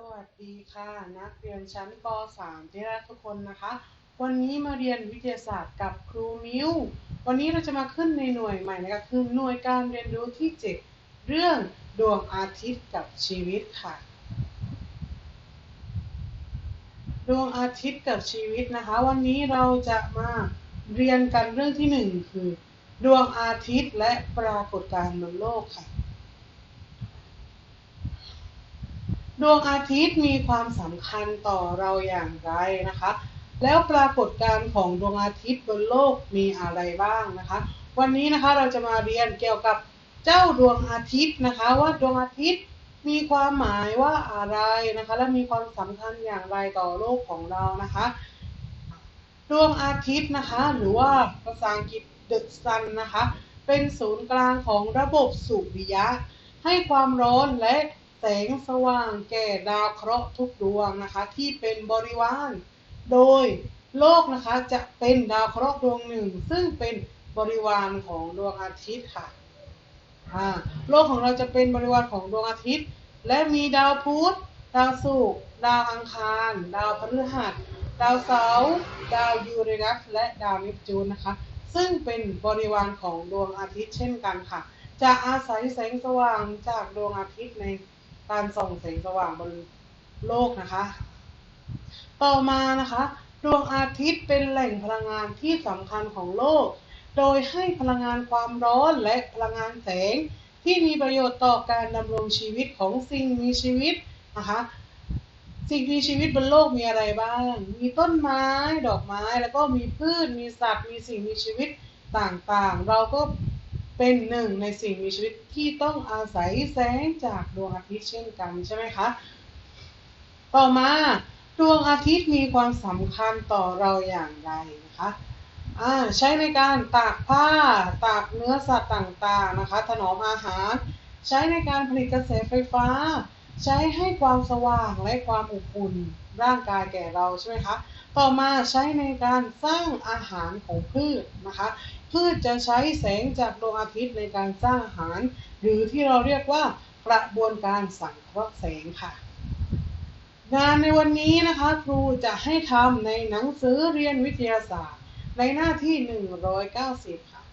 สวัสดีค่ะ นักเรียนชั้นป .3 ที่รักทุกคนนะคะ วันนี้มาเรียนวิทยาศาสตร์กับครูมิววันนี้เราจะมาขึ้นในหน่วยใหม่นะคะคือหน่วยการเรียนรู้ที่ 7 เรื่องดวงอาทิตย์กับชีวิตค่ะ ดวงอาทิตย์กับชีวิตนะคะ วันนี้เราจะมาเรียนกันเรื่องที่หนึ่งคือ ดวงอาทิตย์และปรากฏการณ์บนโลกค่ะ ดวงอาทิตย์มีความสำคัญต่อเราอย่างไรนะคะ แล้วปรากฏการณ์ของดวงอาทิตย์บนโลกมีอะไรบ้างนะคะ วันนี้นะคะเราจะมาเรียนเกี่ยวกับเจ้าดวงอาทิตย์นะคะ ว่าดวงอาทิตย์มีความหมายว่าอะไรนะคะ และมีความสำคัญอย่างไรต่อโลกของเรานะคะ ดวงอาทิตย์นะคะ หรือว่าภาษาอังกฤษ The Sun นะคะ เป็นศูนย์กลางของระบบสุริยะ ให้ความร้อนและ แสงสว่างแก่ดาวเคราะห์ทุกดวงนะคะ ที่เป็นบริวาร โดยโลกนะคะจะเป็นดาวเคราะห์ดวงหนึ่ง ซึ่งเป็นบริวารของดวงอาทิตย์ค่ะโลกของเราจะเป็นบริวารของดวงอาทิตย์ และมีดาวพุธ ดาวศุกร์ ดาวอังคาร ดาวพฤหัส ดาวเสาร์ ดาวยูเรนัส และดาวเนปจูนนะคะ ซึ่งเป็นบริวารของดวงอาทิตย์เช่นกันค่ะ จะอาศัยแสงสว่างจากดวงอาทิตย์ใน การส่องแสงสว่างบนโลกนะคะ ต่อมานะคะ ดวงอาทิตย์เป็นแหล่งพลังงานที่สำคัญของโลก โดยให้พลังงานความร้อนและพลังงานแสงที่มีประโยชน์ต่อการดำรงชีวิตของสิ่งมีชีวิตนะคะสิ่งมีชีวิตบนโลกมีอะไรบ้าง มีต้นไม้ดอกไม้แล้วก็มีพืช มีสัตว์ มีสิ่งมีชีวิตต่างๆ เราก็ เป็นหนึ่งในสิ่งมีชีวิตที่ต้องอาศัยแสงจากดวงอาทิตย์เช่นกันใช่ไหมคะ ต่อมาดวงอาทิตย์มีความสำคัญต่อเราอย่างไรนะคะใช้ในการตากผ้า ตากเนื้อสัตว์ต่างๆนะคะ ถนอมอาหาร ใช้ในการผลิตกระแสไฟฟ้า ใช้ให้ความสว่างและความอบอุ่นร่างกายแก่เราใช่ไหมคะ ต่อมาใช้ในการสร้างอาหารของพืชนะคะ พืชจะใช้แสงจากดวงอาทิตย์ในการสร้างอาหาร หรือที่เราเรียกว่ากระบวนการสังเคราะห์แสงค่ะ งานในวันนี้นะคะครูจะให้ทำในหนังสือเรียนวิทยาศาสตร์ ในหน้าที่ 190 ค่ะ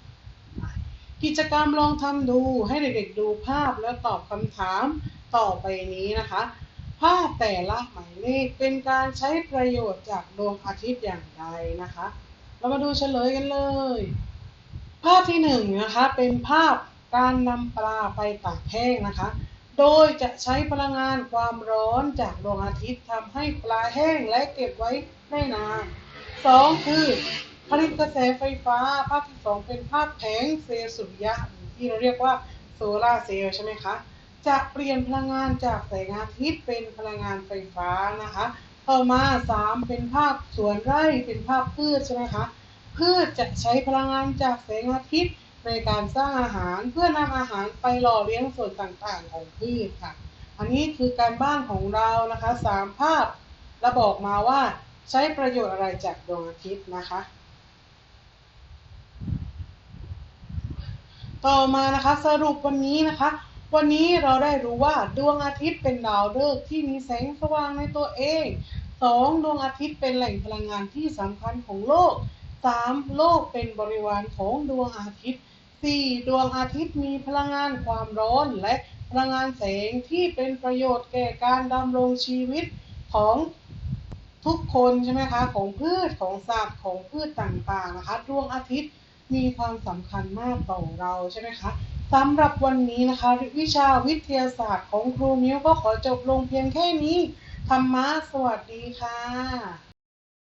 กิจกรรมลองทำดูให้เด็กๆดูภาพแล้วตอบคำถาม ต่อไปนี้นะคะภาพแต่ละหมายเลขเป็นการใช้ประโยชน์จากดวงอาทิตย์อย่างไรนะคะ เรามาดูเฉลยกันเลย ภาพที่หนึ่งนะคะเป็นภาพการนำปลาไปตากแห้งนะคะ โดยจะใช้พลังงานความร้อนจากดวงอาทิตย์ทำให้ปลาแห้งและเก็บไว้ได้นานสองคือผลิตกระแสไฟฟ้า ภาพที่สองเป็นภาพแผงเซลล์สุริยะที่เราเรียกว่าโซลาร์เซลล์ใช่ไหมคะ จะเปลี่ยนพลังงานจากแสงอาทิตย์เป็นพลังงานไฟฟ้านะคะ ต่อมาสามเป็นภาพสวนไร่เป็นภาพพืชใช่ไหมคะพืชจะใช้พลังงานจากแสงอาทิตย์ในการสร้างอาหารเพื่อนำอาหารไปหล่อเลี้ยงส่วนต่างๆ ของพืชค่ะ อันนี้คือการบ้านของเรานะคะสามภาพและบอกมาว่าใช้ประโยชน์อะไรจากดวงอาทิตย์นะคะ ต่อมานะคะสรุปวันนี้นะคะ วันนี้เราได้รู้ว่าดวงอาทิตย์เป็นดาวฤกษ์ที่มีแสงสว่างในตัวเอง 2. ดวงอาทิตย์เป็นแหล่งพลังงานที่สำคัญของโลก 3. โลกเป็นบริวารของดวงอาทิตย์ 4. ดวงอาทิตย์มีพลังงานความร้อนและพลังงานแสงที่เป็นประโยชน์แก่การดำรงชีวิตของทุกคนใช่ไหมคะ ของพืชของสัตว์ของพืชต่างๆนะคะ ดวงอาทิตย์ มีความสำคัญมากต่อเราใช่ไหมคะสำหรับวันนี้นะคะ วิชาวิทยาศาสตร์ของครูมิ้วก็ขอจบลงเพียงแค่นี้ธรรมะสวัสดีค่ะ